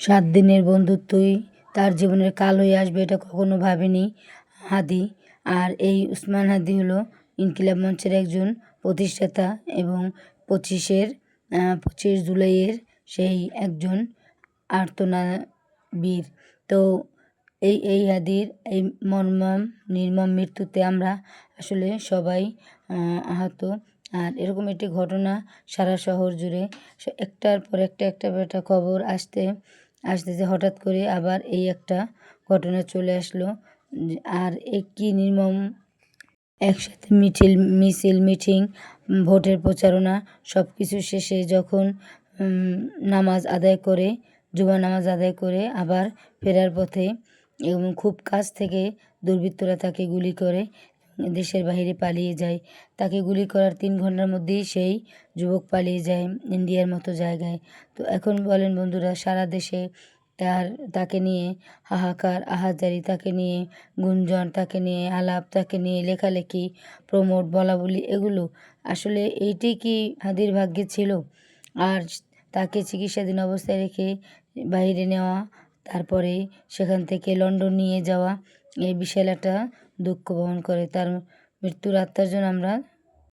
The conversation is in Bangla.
সাত দিনের বন্ধুত্বই তার জীবনের কাল হয়ে আসবে এটা কখনো ভাবেনি, হাদি। আর এই উসমান হাদি হলো ইনকিলাব মঞ্চের একজন প্রতিষ্ঠাতা এবং পঁচিশের পঁচিশ জুলাইয়ের সেই একজন আর্তনাবীর। তো এই এই হাদির এই মর্মম, নির্মম মৃত্যুতে আমরা আসলে সবাই আহত। আর এরকম একটি ঘটনা সারা শহর জুড়ে, একটার পর একটা একটা একটা খবর আসতে আসতেছে হঠাৎ করে আবার এই একটা ঘটনা চলে আসলো। আর এ কী নির্মম একসাথে মিছিল মিছিল, মিটিং, ভোটের প্রচারণা সব কিছু শেষে যখন নামাজ আদায় করে জুমা নামাজ আদায় করে আবার ফেরার পথে এবং খুব কাছ থেকে দুর্বৃত্তরা তাকে গুলি করে দেশের বাইরে পালিয়ে যায়। তাকে গুলি করার তিন ঘণ্টার মধ্যেই সেই যুবক পালিয়ে যায় ইন্ডিয়ার মতো জায়গায়। তো এখন বলেন বন্ধুরা, সারা দেশে তার, তাকে নিয়ে হাহাকার, আহাজারি, তাকে নিয়ে গুঞ্জন, তাকে নিয়ে আলাপ, তাকে নিয়ে লেখালেখি প্রমোট বলা বলি এগুলো। আসলে এইটি কি হাদির ভাগ্যে ছিল? আর তাকে চিকিৎসাধীন অবস্থায় রেখে বাইরে নেওয়া, তারপরে সেখান থেকে লন্ডন নিয়ে যাওয়া এই বিশাল একটা দুঃখ বহন করে। তার মৃত্যুর আত্মার জন্য আমরা